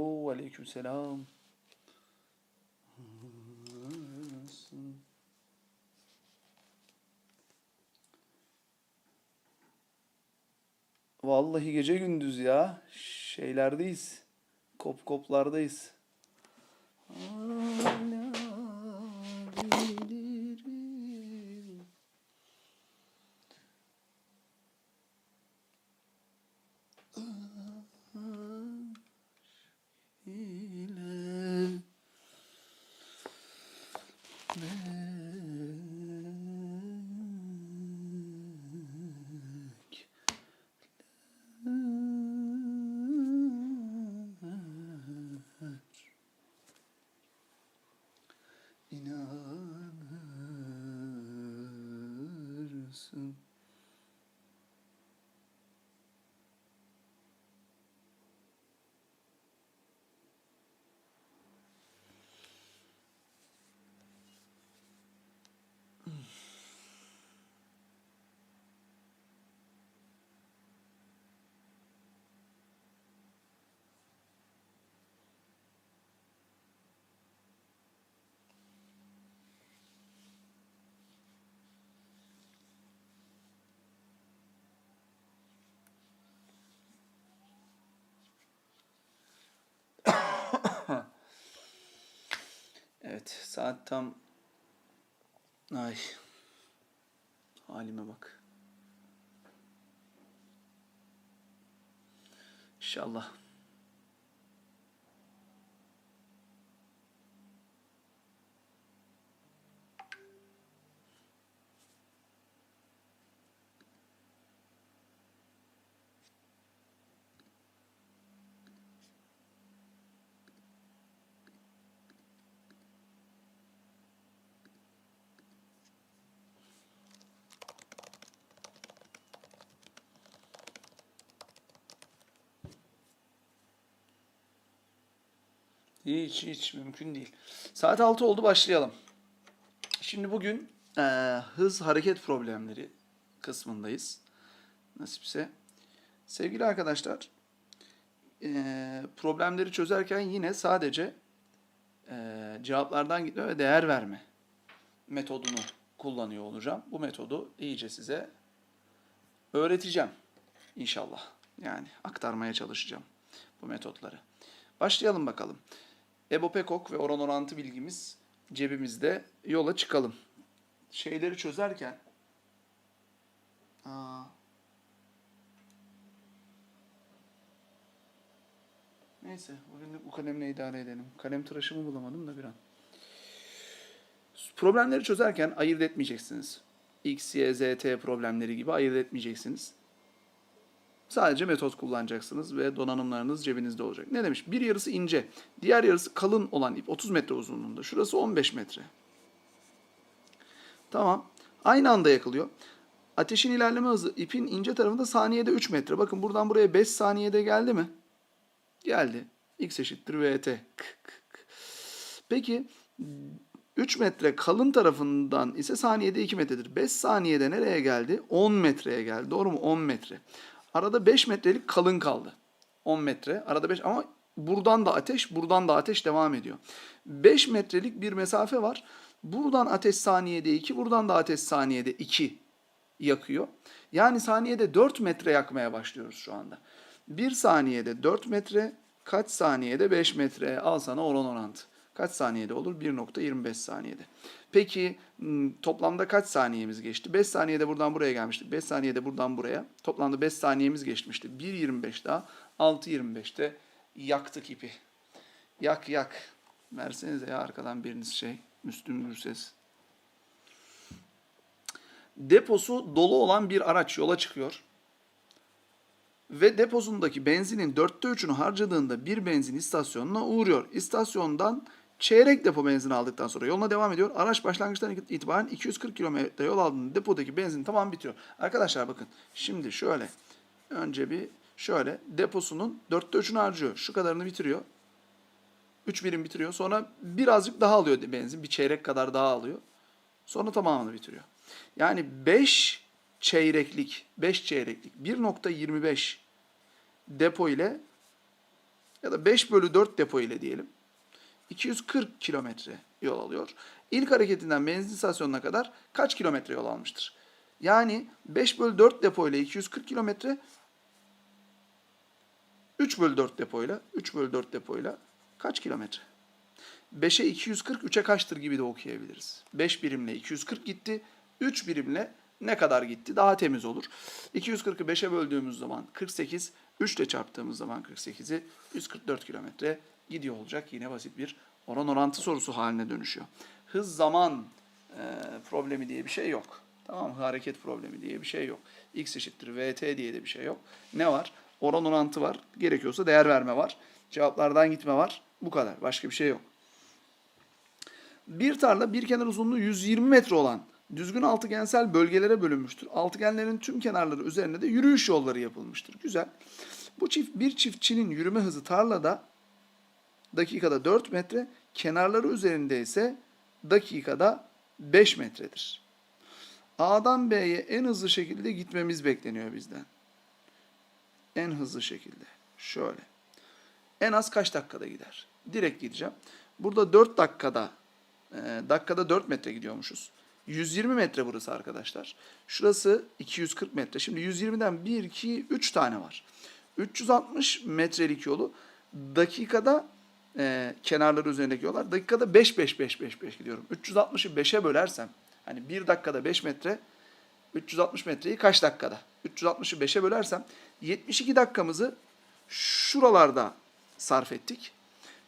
Oho aleyküm selam. Vallahi gece gündüz ya. Şeylerdeyiz. Kop koplardayız. İnanırsın. Evet, saat tam... Ay. Halime bak. İnşallah. Hiç hiç mümkün değil. Saat 6 oldu başlayalım. Şimdi bugün eee, hız hareket problemleri kısmındayız. Nasipse. Sevgili arkadaşlar eee, problemleri çözerken yine sadece eee, cevaplardan gitme ve değer verme metodunu kullanıyor olacağım. Bu metodu iyice size öğreteceğim inşallah. Yani aktarmaya çalışacağım bu metotları. Başlayalım bakalım. Ebo Pekok ve oran orantı bilgimiz cebimizde. Yola çıkalım. Şeyleri çözerken Aa. Neyse, bugünlük bu kalemle idare edelim. Kalem tıraşımı bulamadım da bir an. Problemleri çözerken ayırt etmeyeceksiniz. X, Y, Z, T problemleri gibi ayırt etmeyeceksiniz. Sadece metot kullanacaksınız ve donanımlarınız cebinizde olacak. Ne demiş? Bir yarısı ince, diğer yarısı kalın olan ip 30 metre uzunluğunda. Şurası 15 metre. Tamam. Aynı anda yakılıyor. Ateşin ilerleme hızı ipin ince tarafında saniyede 3 metre. Bakın buradan buraya 5 saniyede geldi mi? Geldi. X eşittir VT. Peki 3 metre kalın tarafından ise saniyede 2 metredir. 5 saniyede nereye geldi? 10 metreye geldi. Doğru mu? 10 metre. Arada 5 metrelik kalın kaldı. 10 metre. Arada 5 ama buradan da ateş, buradan da ateş devam ediyor. 5 metrelik bir mesafe var. Buradan ateş saniyede 2, buradan da ateş saniyede 2 yakıyor. Yani saniyede 4 metre yakmaya başlıyoruz şu anda. 1 saniyede 4 metre, kaç saniyede 5 metre al sana oran orantı. Kaç saniyede olur? 1.25 saniyede. Peki m, toplamda kaç saniyemiz geçti? 5 saniyede buradan buraya gelmiştik. 5 saniyede buradan buraya. Toplamda 5 saniyemiz geçmişti. 1.25 daha 6.25'te yaktık ipi. Yak yak. Versenize ya arkadan biriniz şey. Müslüm Gürses. Deposu dolu olan bir araç yola çıkıyor. Ve deposundaki benzinin dörtte üçünü harcadığında bir benzin istasyonuna uğruyor. İstasyondan çeyrek depo benzin aldıktan sonra yoluna devam ediyor. Araç başlangıçtan itibaren 240 kilometre yol aldığında depodaki benzin tamam bitiyor. Arkadaşlar bakın şimdi şöyle önce bir şöyle deposunun dörtte üçünü harcıyor. Şu kadarını bitiriyor. 3 birim bitiriyor. Sonra birazcık daha alıyor benzin. Bir çeyrek kadar daha alıyor. Sonra tamamını bitiriyor. Yani 5 çeyreklik, 5 çeyreklik 1.25 depo ile ya da 5 bölü 4 depo ile diyelim 240 kilometre yol alıyor. İlk hareketinden benzin istasyonuna kadar kaç kilometre yol almıştır? Yani 5 bölü 4 depo ile 240 kilometre 3 bölü 4 depoyla 3 bölü 4 depoyla kaç kilometre? 5'e 240, 3'e kaçtır gibi de okuyabiliriz. 5 birimle 240 gitti, 3 birimle ne kadar gitti? Daha temiz olur. 240'ı 5'e böldüğümüz zaman 48, 3 ile çarptığımız zaman 48'i 144 kilometre gidiyor olacak. Yine basit bir oran orantı sorusu haline dönüşüyor. Hız zaman e, problemi diye bir şey yok. Tamam mı? Hareket problemi diye bir şey yok. X eşittir VT diye de bir şey yok. Ne var? Oran orantı var. Gerekiyorsa değer verme var. Cevaplardan gitme var. Bu kadar. Başka bir şey yok. Bir tarla bir kenar uzunluğu 120 metre olan düzgün altıgensel bölgelere bölünmüştür. Altıgenlerin tüm kenarları üzerinde de yürüyüş yolları yapılmıştır. Güzel. Bu çift bir çiftçinin yürüme hızı tarlada dakikada 4 metre, kenarları üzerinde ise dakikada 5 metredir. A'dan B'ye en hızlı şekilde gitmemiz bekleniyor bizden. En hızlı şekilde. Şöyle. En az kaç dakikada gider? Direkt gideceğim. Burada 4 dakikada e, dakikada 4 metre gidiyormuşuz. 120 metre burası arkadaşlar. Şurası 240 metre. Şimdi 120'den 1, 2, 3 tane var. 360 metrelik yolu dakikada e, kenarları üzerindeki yollar dakikada 5, 5, 5, 5, 5 gidiyorum. 360'ı 5'e bölersem hani 1 dakikada 5 metre 360 metreyi kaç dakikada? 360'ı 5'e bölersem 72 dakikamızı şuralarda sarf ettik.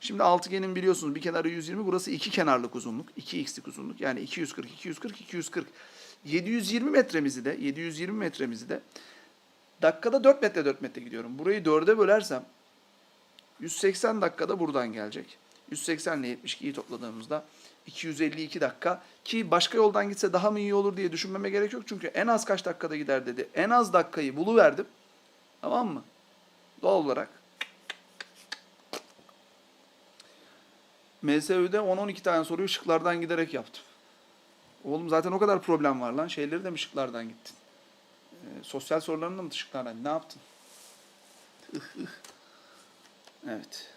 Şimdi altıgenin biliyorsunuz bir kenarı 120, burası iki kenarlık uzunluk, 2x'lik uzunluk. Yani 240, 240, 240. 720 metremizi de, 720 metremizi de dakikada 4 metre 4 metre gidiyorum. Burayı 4'e bölersem 180 dakikada buradan gelecek. 180 ile 72'yi topladığımızda 252 dakika ki başka yoldan gitse daha mı iyi olur diye düşünmeme gerek yok. Çünkü en az kaç dakikada gider dedi. En az dakikayı buluverdim. Tamam mı? Doğal olarak MSÜ'de 10-12 tane soruyu şıklardan giderek yaptım. Oğlum zaten o kadar problem var lan. Şeyleri de mi şıklardan gittin? Ee, sosyal sorularını da mı şıklardan? Ne yaptın? Evet.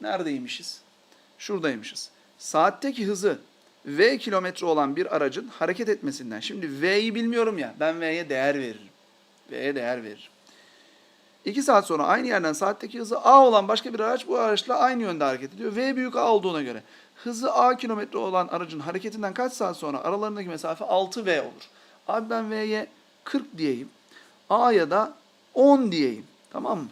Neredeymişiz? Şuradaymışız. Saatteki hızı V kilometre olan bir aracın hareket etmesinden. Şimdi V'yi bilmiyorum ya. Ben V'ye değer veririm. V'ye değer veririm. 2 saat sonra aynı yerden saatteki hızı A olan başka bir araç bu araçla aynı yönde hareket ediyor. V büyük A olduğuna göre hızı A kilometre olan aracın hareketinden kaç saat sonra aralarındaki mesafe 6V olur. Abi ben V'ye 40 diyeyim. A'ya da 10 diyeyim. Tamam mı?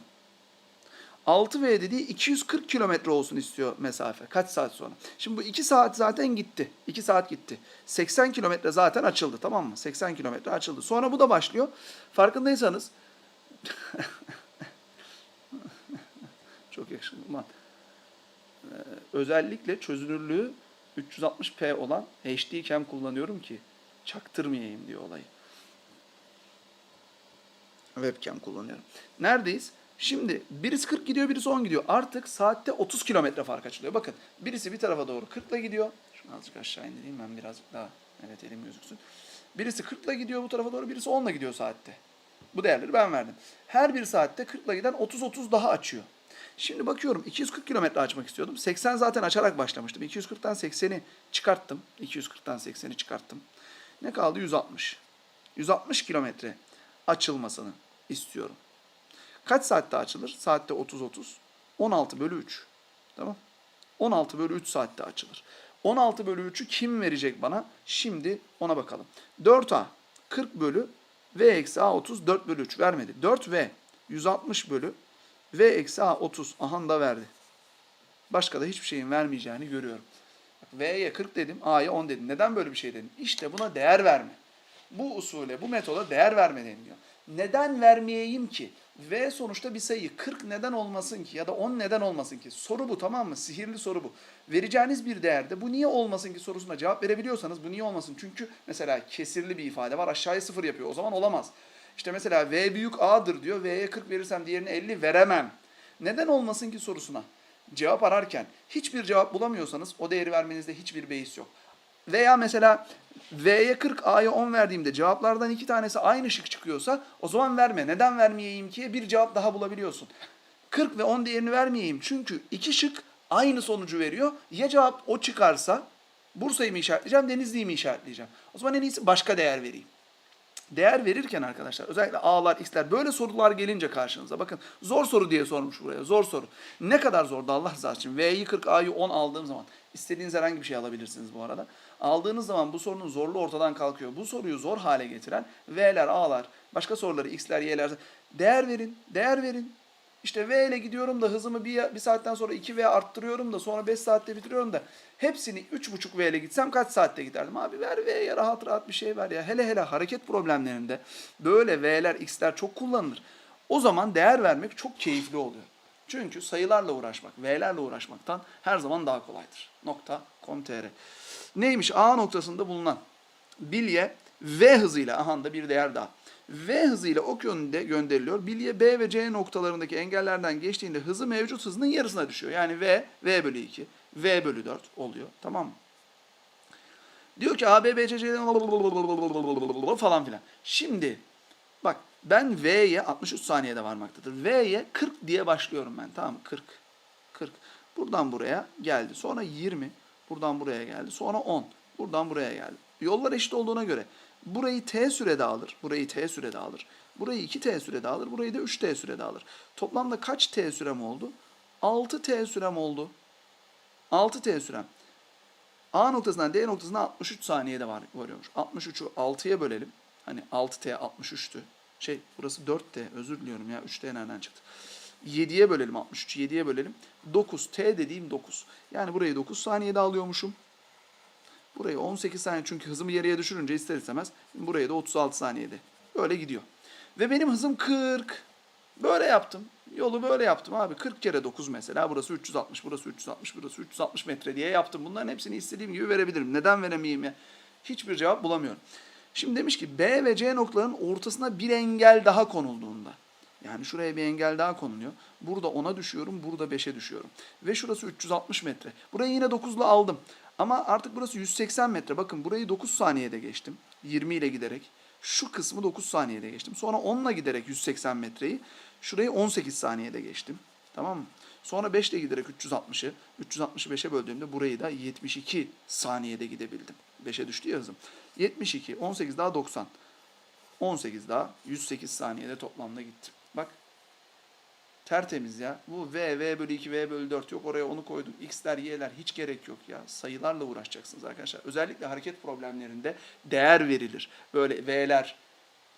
6V dediği 240 kilometre olsun istiyor mesafe. Kaç saat sonra? Şimdi bu 2 saat zaten gitti. 2 saat gitti. 80 kilometre zaten açıldı tamam mı? 80 kilometre açıldı. Sonra bu da başlıyor. Farkındaysanız çok yakışıklı. Ulan. Ee, özellikle çözünürlüğü 360p olan HD cam kullanıyorum ki çaktırmayayım diyor olayı. Webcam kullanıyorum. Neredeyiz? Şimdi birisi 40 gidiyor, birisi 10 gidiyor. Artık saatte 30 kilometre fark açılıyor. Bakın birisi bir tarafa doğru 40 ile gidiyor. Şunu azıcık aşağı indireyim ben birazcık daha. Evet elim gözüksün. Birisi 40 ile gidiyor bu tarafa doğru, birisi 10 ile gidiyor saatte. Bu değerleri ben verdim. Her bir saatte 40 ile giden 30-30 daha açıyor. Şimdi bakıyorum 240 kilometre açmak istiyordum. 80 zaten açarak başlamıştım. 240'tan 80'i çıkarttım. 240'tan 80'i çıkarttım. Ne kaldı? 160. 160 kilometre açılmasını istiyorum. Kaç saatte açılır? Saatte 30-30. 16 bölü 3. Tamam. 16 bölü 3 saatte açılır. 16 bölü 3'ü kim verecek bana? Şimdi ona bakalım. 4A 40 bölü V eksi A 30 4 bölü 3 vermedi. 4V 160 bölü V eksi A 30 aha da verdi. Başka da hiçbir şeyin vermeyeceğini görüyorum. V'ye 40 dedim, A'ya 10 dedim. Neden böyle bir şey dedim? İşte buna değer verme. Bu usule, bu metoda değer verme deniliyor. Neden vermeyeyim ki? V sonuçta bir sayı. 40 neden olmasın ki? Ya da 10 neden olmasın ki? Soru bu tamam mı? Sihirli soru bu. Vereceğiniz bir değerde bu niye olmasın ki sorusuna cevap verebiliyorsanız bu niye olmasın? Çünkü mesela kesirli bir ifade var aşağıya 0 yapıyor. O zaman olamaz. İşte mesela V büyük A'dır diyor. V'ye 40 verirsem diğerine 50 veremem. Neden olmasın ki sorusuna? Cevap ararken hiçbir cevap bulamıyorsanız o değeri vermenizde hiçbir beis yok. Veya mesela V'ye 40, A'ya 10 verdiğimde cevaplardan iki tanesi aynı şık çıkıyorsa o zaman verme. Neden vermeyeyim ki? Bir cevap daha bulabiliyorsun. 40 ve 10 değerini vermeyeyim. Çünkü iki şık aynı sonucu veriyor. Ya cevap o çıkarsa Bursa'yı mı işaretleyeceğim, Denizli'yi mi işaretleyeceğim? O zaman en iyisi başka değer vereyim. Değer verirken arkadaşlar özellikle A'lar, X'ler böyle sorular gelince karşınıza bakın zor soru diye sormuş buraya zor soru. Ne kadar zordu Allah rızası için V'yi 40 A'yı 10 aldığım zaman istediğiniz herhangi bir şey alabilirsiniz bu arada. Aldığınız zaman bu sorunun zorluğu ortadan kalkıyor. Bu soruyu zor hale getiren V'ler, A'lar, başka soruları X'ler, Y'ler değer verin, değer verin. İşte V ile gidiyorum da hızımı bir, bir saatten sonra 2V arttırıyorum da sonra 5 saatte bitiriyorum da hepsini 3.5 V ile gitsem kaç saatte giderdim? Abi ver V'ye rahat rahat bir şey ver ya. Hele hele hareket problemlerinde böyle V'ler, X'ler çok kullanılır. O zaman değer vermek çok keyifli oluyor. Çünkü sayılarla uğraşmak, V'lerle uğraşmaktan her zaman daha kolaydır. Nokta com.tr Neymiş? A noktasında bulunan bilye V hızıyla, aha da bir değer daha. V hızıyla ok yönünde gönderiliyor. Bilye B ve C noktalarındaki engellerden geçtiğinde hızı mevcut hızının yarısına düşüyor. Yani V, V bölü 2, V bölü 4 oluyor. Tamam mı? Diyor ki A, B, B, C, C falan filan. Şimdi bak ben V'ye 63 saniyede varmaktadır. V'ye 40 diye başlıyorum ben. Tamam mı? 40. 40. Buradan buraya geldi. Sonra 20. Buradan buraya geldi. Sonra 10. Buradan buraya geldi. Yollar eşit olduğuna göre burayı t sürede alır. Burayı t sürede alır. Burayı 2t sürede alır. Burayı da 3t sürede alır. Toplamda kaç t sürem oldu? 6t sürem oldu. 6t sürem. A noktasından D noktasına 63 saniyede var, varıyormuş. 63'ü 6'ya bölelim. Hani 6t 63'tü. Şey burası 4t özür diliyorum ya 3t nereden çıktı? 7'ye bölelim 63'ü 7'ye bölelim. 9 t dediğim 9. Yani burayı 9 saniyede alıyormuşum. Burayı 18 saniye çünkü hızımı yarıya düşürünce ister istemez burayı da 36 saniyede. Böyle gidiyor. Ve benim hızım 40. Böyle yaptım. Yolu böyle yaptım abi. 40 kere 9 mesela. Burası 360, burası 360, burası 360 metre diye yaptım. Bunların hepsini istediğim gibi verebilirim. Neden veremeyeyim ya? Hiçbir cevap bulamıyorum. Şimdi demiş ki B ve C noktalarının ortasına bir engel daha konulduğunda. Yani şuraya bir engel daha konuluyor. Burada 10'a düşüyorum, burada 5'e düşüyorum. Ve şurası 360 metre. Burayı yine 9'la aldım. Ama artık burası 180 metre. Bakın burayı 9 saniyede geçtim. 20 ile giderek. Şu kısmı 9 saniyede geçtim. Sonra 10 ile giderek 180 metreyi. Şurayı 18 saniyede geçtim. Tamam mı? Sonra 5 ile giderek 360'ı. 360'ı 5'e böldüğümde burayı da 72 saniyede gidebildim. 5'e düştü ya hızım. 72, 18 daha 90. 18 daha 108 saniyede toplamda gittim. Bak Tertemiz ya. Bu V, V bölü 2, V bölü 4 yok. Oraya onu koydum. X'ler, Y'ler hiç gerek yok ya. Sayılarla uğraşacaksınız arkadaşlar. Özellikle hareket problemlerinde değer verilir. Böyle V'ler,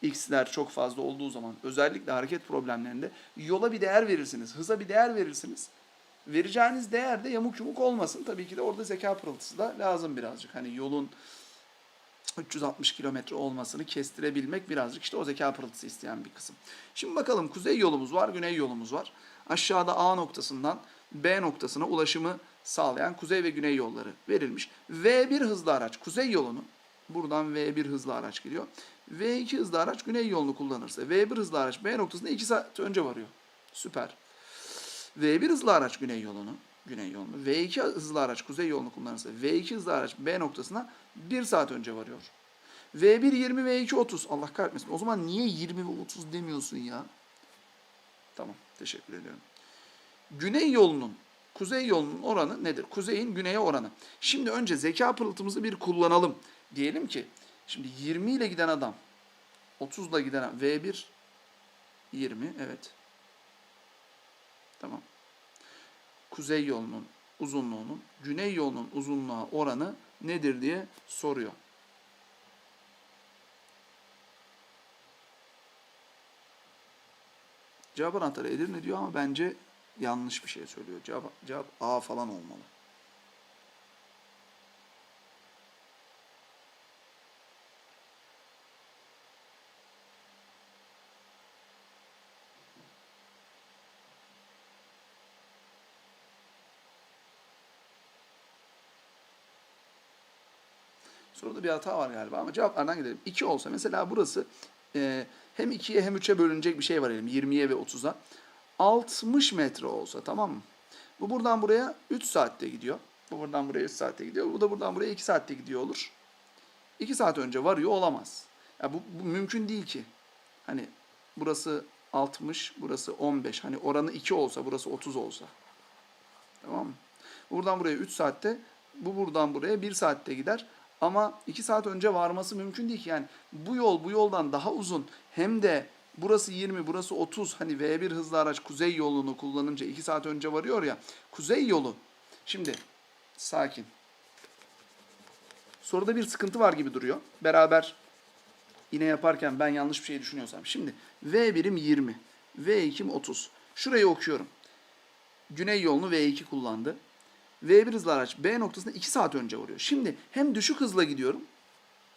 X'ler çok fazla olduğu zaman özellikle hareket problemlerinde yola bir değer verirsiniz. Hıza bir değer verirsiniz. Vereceğiniz değer de yamuk yumuk olmasın. Tabii ki de orada zeka pırıltısı da lazım birazcık. Hani yolun 360 kilometre olmasını kestirebilmek birazcık işte o zeka pırıltısı isteyen bir kısım. Şimdi bakalım kuzey yolumuz var, güney yolumuz var. Aşağıda A noktasından B noktasına ulaşımı sağlayan kuzey ve güney yolları verilmiş. V1 hızlı araç kuzey yolunu, buradan V1 hızlı araç gidiyor. V2 hızlı araç güney yolunu kullanırsa V1 hızlı araç B noktasında 2 saat önce varıyor. Süper. V1 hızlı araç güney yolunu, güney yolunu. V2 hızlı araç kuzey yolunu kullanırsa V2 hızlı araç B noktasına 1 saat önce varıyor. V1 20 V2 30. Allah kahretmesin. O zaman niye 20 ve 30 demiyorsun ya? Tamam. Teşekkür ediyorum. Güney yolunun kuzey yolunun oranı nedir? Kuzeyin güneye oranı. Şimdi önce zeka pırıltımızı bir kullanalım. Diyelim ki şimdi 20 ile giden adam 30 ile giden adam V1 20 evet. Tamam. Kuzey yolunun uzunluğunun güney yolunun uzunluğa oranı nedir diye soruyor. Cevap anahtarı Edirne diyor ama bence yanlış bir şey söylüyor. Cevap, cevap A falan olmalı. Soruda bir hata var galiba ama cevaplardan gidelim. 2 olsa mesela burası e, hem 2'ye hem 3'e bölünecek bir şey var elim 20'ye ve 30'a. 60 metre olsa tamam mı? Bu buradan buraya 3 saatte gidiyor. Bu buradan buraya 3 saatte gidiyor. Bu da buradan buraya 2 saatte gidiyor olur. 2 saat önce varıyor olamaz. Ya bu, bu mümkün değil ki. Hani burası 60, burası 15. Hani oranı 2 olsa, burası 30 olsa. Tamam mı? Buradan buraya 3 saatte, bu buradan buraya 1 saatte gider. Ama 2 saat önce varması mümkün değil ki. Yani bu yol bu yoldan daha uzun. Hem de burası 20, burası 30. Hani V1 hızlı araç kuzey yolunu kullanınca 2 saat önce varıyor ya. Kuzey yolu. Şimdi sakin. Soruda bir sıkıntı var gibi duruyor. Beraber yine yaparken ben yanlış bir şey düşünüyorsam. Şimdi V1'im 20, V2'm 30. Şurayı okuyorum. Güney yolunu V2 kullandı. V1 hızlı araç B noktasında 2 saat önce varıyor. Şimdi hem düşük hızla gidiyorum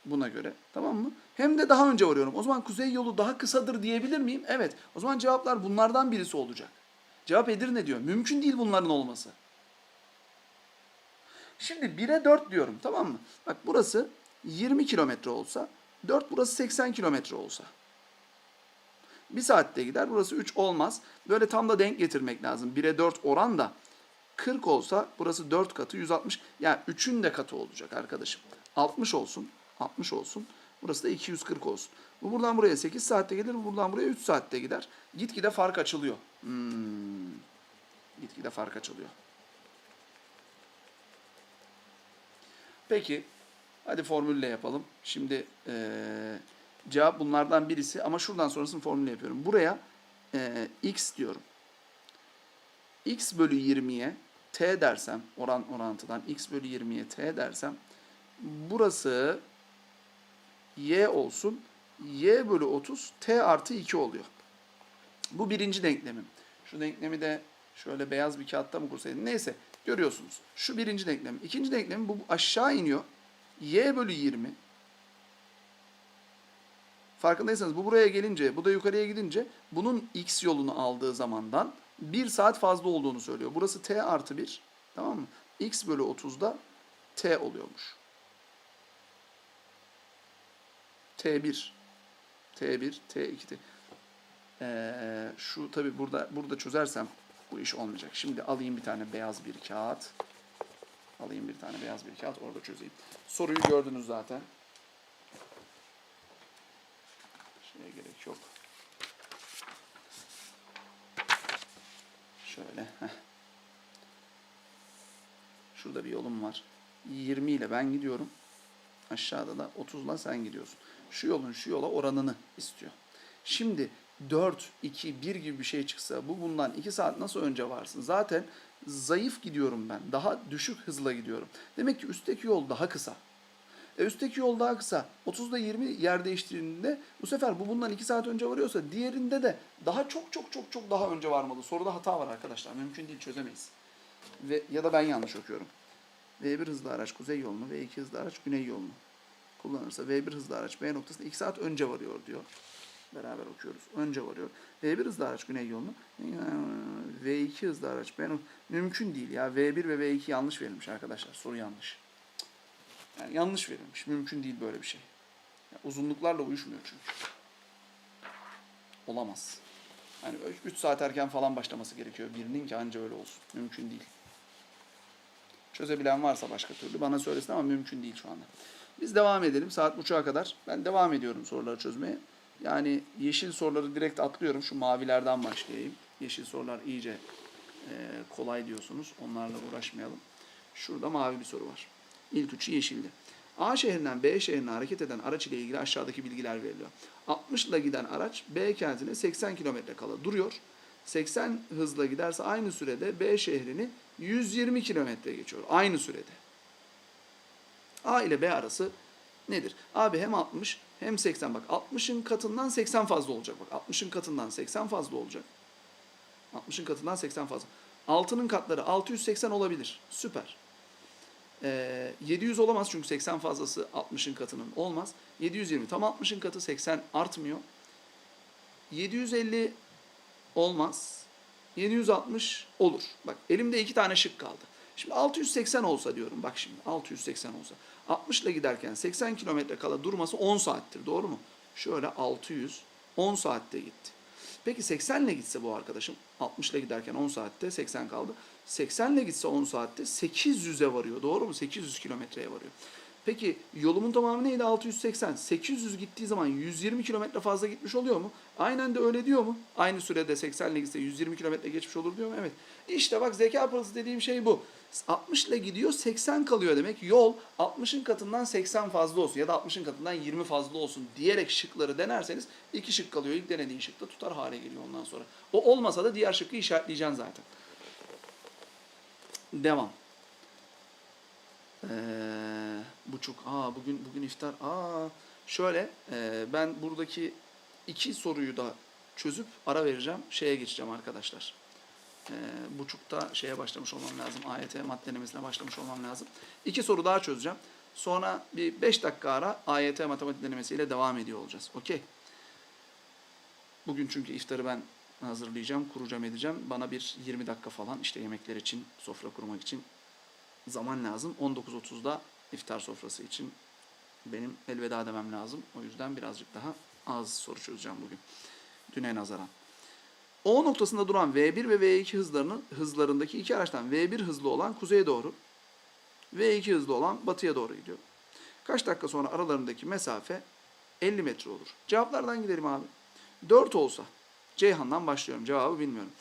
buna göre tamam mı? Hem de daha önce varıyorum. O zaman kuzey yolu daha kısadır diyebilir miyim? Evet. O zaman cevaplar bunlardan birisi olacak. Cevap Edirne diyor. Mümkün değil bunların olması. Şimdi 1'e 4 diyorum tamam mı? Bak burası 20 kilometre olsa 4 burası 80 kilometre olsa. Bir saatte gider. Burası 3 olmaz. Böyle tam da denk getirmek lazım. 1'e 4 oran da 40 olsa burası 4 katı 160. Yani 3'ün de katı olacak arkadaşım. 60 olsun. 60 olsun. Burası da 240 olsun. Bu buradan buraya 8 saatte gelir. Bu buradan buraya 3 saatte gider. Gitgide fark açılıyor. Hmm. Gitgide fark açılıyor. Peki. Hadi formülle yapalım. Şimdi eee, cevap bunlardan birisi ama şuradan sonrasını formülle yapıyorum. Buraya eee, x diyorum. x bölü 20'ye t dersem, oran orantıdan x bölü 20'ye t dersem burası y olsun. y bölü 30 t artı 2 oluyor. Bu birinci denklemim. Şu denklemi de şöyle beyaz bir kağıtta mı kursaydım? Neyse görüyorsunuz. Şu birinci denklem. İkinci denklemi bu aşağı iniyor. y bölü 20 Farkındaysanız bu buraya gelince, bu da yukarıya gidince bunun x yolunu aldığı zamandan 1 saat fazla olduğunu söylüyor. Burası t artı 1. Tamam mı? x bölü 30'da t oluyormuş. t1, t1, t2, t. Ee, şu tabi burada burada çözersem bu iş olmayacak. Şimdi alayım bir tane beyaz bir kağıt. Alayım bir tane beyaz bir kağıt orada çözeyim. Soruyu gördünüz zaten. Şeye gerek yok. Şöyle. Heh. Şurada bir yolum var. 20 ile ben gidiyorum. Aşağıda da 30 ile sen gidiyorsun. Şu yolun şu yola oranını istiyor. Şimdi 4, 2, 1 gibi bir şey çıksa bu bundan 2 saat nasıl önce varsın? Zaten zayıf gidiyorum ben. Daha düşük hızla gidiyorum. Demek ki üstteki yol daha kısa. E üstteki yol daha kısa. 30'da 20 yer değiştirdiğinde bu sefer bu bundan 2 saat önce varıyorsa diğerinde de daha çok çok çok çok daha önce varmalı. Soruda hata var arkadaşlar. Mümkün değil çözemeyiz. Ve ya da ben yanlış okuyorum. V1 hızlı araç kuzey yolunu, V2 hızlı araç güney yolunu kullanırsa V1 hızlı araç B noktasında 2 saat önce varıyor diyor. Beraber okuyoruz. Önce varıyor. V1 hızlı araç güney yolunu, V2 hızlı araç B nok- Mümkün değil ya. V1 ve V2 yanlış verilmiş arkadaşlar. Soru yanlış. Yani yanlış verilmiş. Mümkün değil böyle bir şey. Ya uzunluklarla uyuşmuyor çünkü. Olamaz. Hani 3 saat erken falan başlaması gerekiyor birinin ki anca öyle olsun. Mümkün değil. Çözebilen varsa başka türlü bana söylesin ama mümkün değil şu anda. Biz devam edelim saat buçuğa kadar. Ben devam ediyorum soruları çözmeye. Yani yeşil soruları direkt atlıyorum. Şu mavilerden başlayayım. Yeşil sorular iyice e, kolay diyorsunuz. Onlarla uğraşmayalım. Şurada mavi bir soru var. İlk üçü yeşildi. A şehrinden B şehrine hareket eden araç ile ilgili aşağıdaki bilgiler veriliyor. 60 ile giden araç B kentine 80 kilometre kala duruyor. 80 hızla giderse aynı sürede B şehrini 120 kilometre geçiyor aynı sürede. A ile B arası nedir? Abi hem 60 hem 80 bak 60'ın katından 80 fazla olacak bak 60'ın katından 80 fazla olacak. 60'ın katından 80 fazla. 6'nın katları 680 olabilir. Süper. Ee, 700 olamaz çünkü 80 fazlası 60'ın katının olmaz. 720 tam 60'ın katı 80 artmıyor. 750 olmaz. 760 olur. Bak elimde iki tane şık kaldı. Şimdi 680 olsa diyorum. Bak şimdi 680 olsa. 60 ile giderken 80 kilometre kala durması 10 saattir. Doğru mu? Şöyle 600 10 saatte gitti. Peki 80 ile gitse bu arkadaşım 60 ile giderken 10 saatte 80 kaldı. 80 ile gitse 10 saatte 800'e varıyor. Doğru mu? 800 kilometreye varıyor. Peki yolumun tamamı neydi? 680. 800 gittiği zaman 120 kilometre fazla gitmiş oluyor mu? Aynen de öyle diyor mu? Aynı sürede 80 ile gitse 120 kilometre geçmiş olur diyor mu? Evet. İşte bak zeka pırıltısı dediğim şey bu. 60 ile gidiyor 80 kalıyor demek. Yol 60'ın katından 80 fazla olsun ya da 60'ın katından 20 fazla olsun diyerek şıkları denerseniz iki şık kalıyor. İlk denediğin şık da tutar hale geliyor ondan sonra. O olmasa da diğer şıkkı işaretleyeceksin zaten. Devam. Ee, buçuk. Aa bugün bugün iftar. Aa şöyle e, ben buradaki iki soruyu da çözüp ara vereceğim. Şeye geçeceğim arkadaşlar. Ee, buçukta şeye başlamış olmam lazım. AYT maddelemesine başlamış olmam lazım. İki soru daha çözeceğim. Sonra bir 5 dakika ara AYT matematik denemesiyle devam ediyor olacağız. Okey. Bugün çünkü iftarı ben hazırlayacağım, kuracağım edeceğim. Bana bir 20 dakika falan işte yemekler için, sofra kurmak için zaman lazım. 19.30'da iftar sofrası için benim elveda demem lazım. O yüzden birazcık daha az soru çözeceğim bugün. Düne nazaran. O noktasında duran V1 ve V2 hızlarının hızlarındaki iki araçtan V1 hızlı olan kuzeye doğru, V2 hızlı olan batıya doğru gidiyor. Kaç dakika sonra aralarındaki mesafe 50 metre olur. Cevaplardan gidelim abi. 4 olsa, Ceyhan'dan başlıyorum. Cevabı bilmiyorum.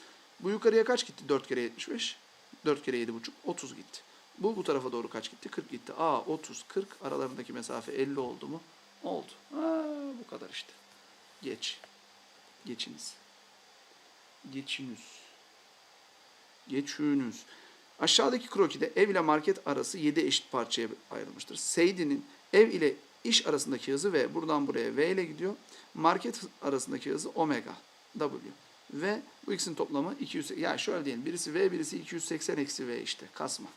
Bu yukarıya kaç gitti? 4 kere 75. 4 kere 7,5. 30 gitti. Bu bu tarafa doğru kaç gitti? 40 gitti. Aa 30, 40 aralarındaki mesafe 50 oldu mu? Oldu. Aa, bu kadar işte. Geç. Geçiniz. Geçiniz. Geçiniz. Aşağıdaki krokide ev ile market arası 7 eşit parçaya ayrılmıştır. Seydi'nin ev ile iş arasındaki hızı ve buradan buraya V ile gidiyor. Market arasındaki hızı omega W. Ve bu ikisinin toplamı 200. Ya şöyle diyelim. Birisi V, birisi 280 eksi V işte. Kasma.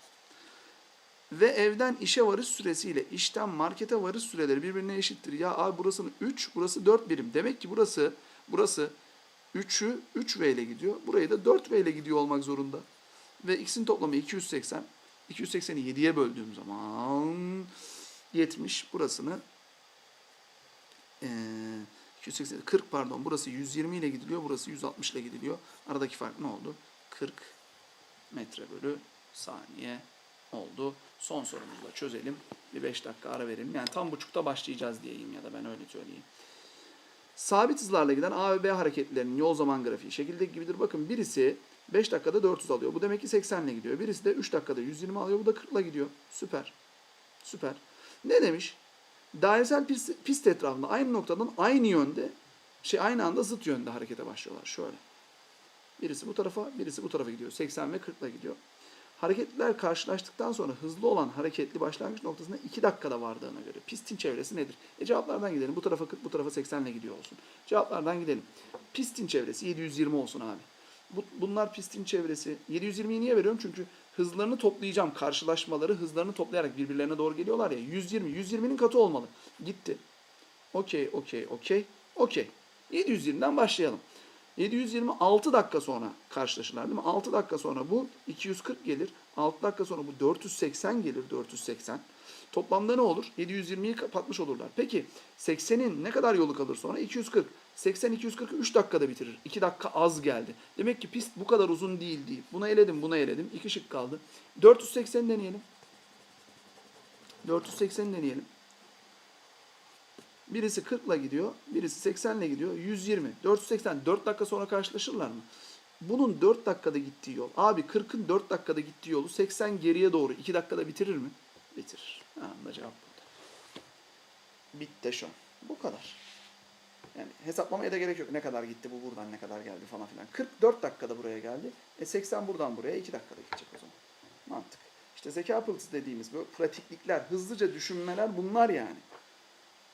Ve evden işe varış süresiyle işten markete varış süreleri birbirine eşittir. Ya abi burasının 3, burası 4 birim. Demek ki burası burası 3'ü 3V ile gidiyor. Burayı da 4V ile gidiyor olmak zorunda. Ve ikisinin toplamı 280. 280'i 7'ye böldüğüm zaman 70. Burasını eee 280, 40 pardon. Burası 120 ile gidiliyor. Burası 160 ile gidiliyor. Aradaki fark ne oldu? 40 metre bölü saniye oldu. Son sorumuzu da çözelim. Bir 5 dakika ara verelim. Yani tam buçukta başlayacağız diyeyim ya da ben öyle söyleyeyim. Sabit hızlarla giden A ve B hareketlerinin yol zaman grafiği şekildeki gibidir. Bakın birisi 5 dakikada 400 alıyor. Bu demek ki 80 ile gidiyor. Birisi de 3 dakikada 120 alıyor. Bu da 40 ile gidiyor. Süper. Süper. Ne demiş? Dairesel pist, pist etrafında aynı noktadan aynı yönde şey aynı anda zıt yönde harekete başlıyorlar. Şöyle. Birisi bu tarafa, birisi bu tarafa gidiyor. 80 ve 40 ile gidiyor. Hareketler karşılaştıktan sonra hızlı olan hareketli başlangıç noktasına 2 dakikada vardığına göre pistin çevresi nedir? E cevaplardan gidelim. Bu tarafa 40, bu tarafa 80 ile gidiyor olsun. Cevaplardan gidelim. Pistin çevresi 720 olsun abi. Bu, bunlar pistin çevresi. 720'yi niye veriyorum? Çünkü hızlarını toplayacağım. Karşılaşmaları hızlarını toplayarak birbirlerine doğru geliyorlar ya. 120. 120'nin katı olmalı. Gitti. Okey, okey, okey, okey. 720'den başlayalım. 726 dakika sonra karşılaşırlar değil mi? 6 dakika sonra bu 240 gelir. 6 dakika sonra bu 480 gelir. 480. Toplamda ne olur? 720'yi kapatmış olurlar. Peki 80'in ne kadar yolu kalır sonra? 240. 80 240'ı 3 dakikada bitirir. 2 dakika az geldi. Demek ki pist bu kadar uzun değil deyip buna eledim buna eledim. 2 şık kaldı. 480 deneyelim. 480 deneyelim. Birisi 40 ile gidiyor, birisi 80 ile gidiyor. 120. 480 4 dakika sonra karşılaşırlar mı? Bunun 4 dakikada gittiği yol. Abi 40'ın 4 dakikada gittiği yolu 80 geriye doğru 2 dakikada bitirir mi? Bitirir. Anında cevap burada. Bitti şu an. Bu kadar. Yani hesaplamaya da gerek yok. Ne kadar gitti bu buradan ne kadar geldi falan filan. 44 dakikada buraya geldi. E 80 buradan buraya 2 dakikada gidecek o zaman. Mantık. İşte zeka pırıltısı dediğimiz böyle pratiklikler, hızlıca düşünmeler bunlar yani.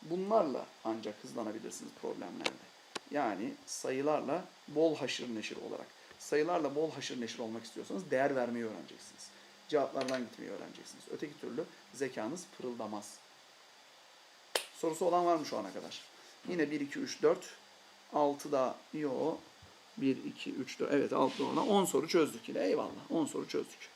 Bunlarla ancak hızlanabilirsiniz problemlerde. Yani sayılarla bol haşır neşir olarak. Sayılarla bol haşır neşir olmak istiyorsanız değer vermeyi öğreneceksiniz. Cevaplardan gitmeyi öğreneceksiniz. Öteki türlü zekanız pırıldamaz. Sorusu olan var mı şu ana kadar? Yine 1, 2, 3, 4. 6 da yo. 1, 2, 3, 4. Evet 6 ona 10 soru çözdük yine. Eyvallah 10 soru çözdük.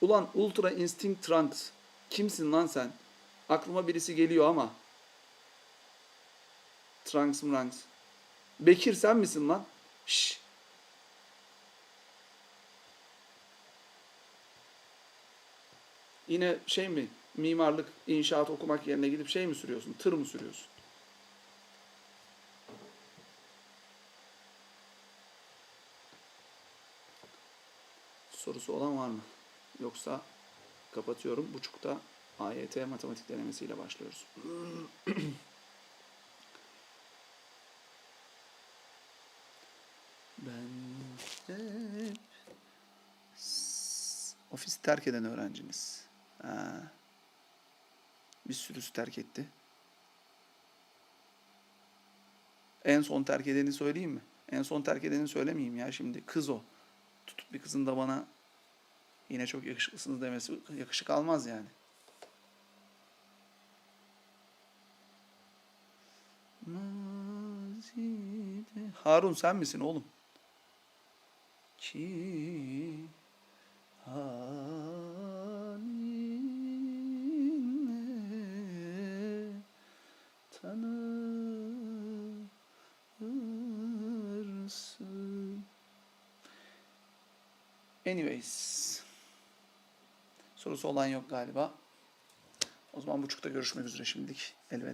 Ulan Ultra Instinct Trunks. Kimsin lan sen? Aklıma birisi geliyor ama. Trunks mranks. Bekir sen misin lan? Şşş. Yine şey mi? Mimarlık, inşaat okumak yerine gidip şey mi sürüyorsun? Tır mı sürüyorsun? Sorusu olan var mı? Yoksa kapatıyorum. Buçukta AYT matematik denemesiyle başlıyoruz. Ben hep ofis terk eden öğrenciniz. Ha. Bir sürüsü terk etti. En son terk edeni söyleyeyim mi? En son terk edeni söylemeyeyim ya şimdi. Kız o. Tutup bir kızın da bana yine çok yakışıklısınız demesi yakışık almaz yani. Harun sen misin oğlum? Ki haline tanırsın. Anyways. Sorusu olan yok galiba. O zaman buçukta görüşmek üzere şimdilik. Elveda.